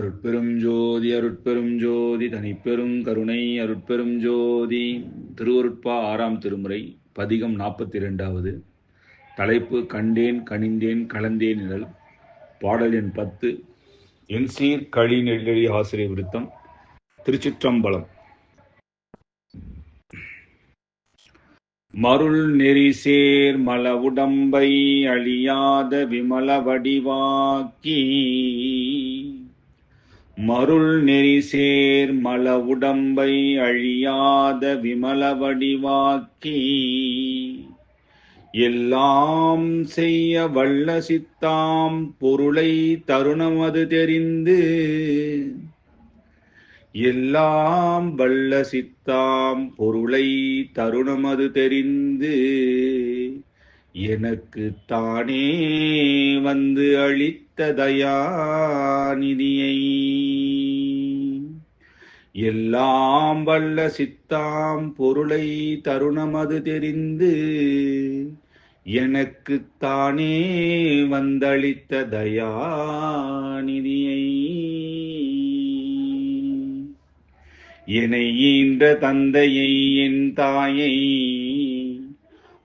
அருட்பெரும் ஜோதி அருட்பெரும் ஜோதி தனிப்பெரும் கருணை அருட்பெரும் ஜோதி. திருவருட்பா ஆறாம் திருமுறை பதிகம் நாற்பத்தி இரண்டாவது தலைப்பு கண்டேன் கனிந்தேன் கலந்தேன் நிழல். பாடல் எண் பத்து என் சீர் களி நெல்லி ஆசிரியர் விருத்தம் திருச்சிற்றம்பலம். மருள் நெறிசேர் மல உடம்பை அழியாத விமல வடிவாக்கி மருள் நெறிசேர் மல உடம்பை அழியாத விமல வடிவாக்கி எல்லாம் செய்ய வல்ல சித்தாம் பொருளை தருணமது தெரிந்து எல்லாம் வல்ல சித்தாம் பொருளை தருணமது தெரிந்து எனக்கு தானே வந்து அளித்த தயா எல்லாம் வல்ல சித்தாம் பொருளை தருணமது தெரிந்து எனக்கு தானே வந்தளித்த தயாநிதியை. என்னை ஈன்ற தந்தையை என் தாயை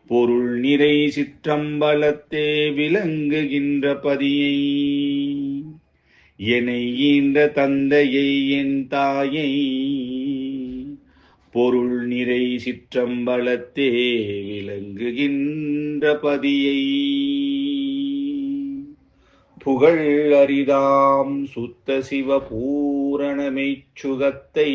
பொருள் நிறை சிற்றம்பலத்தே விளங்குகின்ற பதியை. என்னை ஈன்ற தந்தையை என் தாயை பொருள் நிறை சிற்றம்பலத்தே விளங்குகின்ற பதியை. புகழ் அரிதாம் சுத்த சிவ பூரணமை சுகத்தை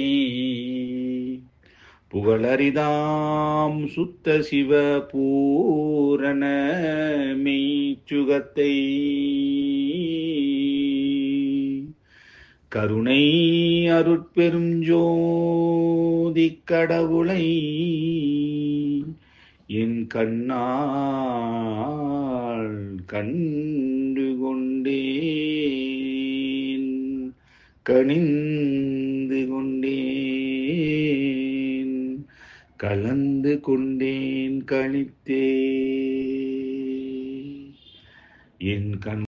புகழரிதாம் சுத்த சிவ பூரண மெய்ச்சுகத்தை கருணை அருட்பெரும் ஜோதி கடவுளை என் கண்ணால் கண்டு கொண்டேன். கணிந்து கொண்டேன். கலந்து கொண்டேன் கணித்தே என் கண்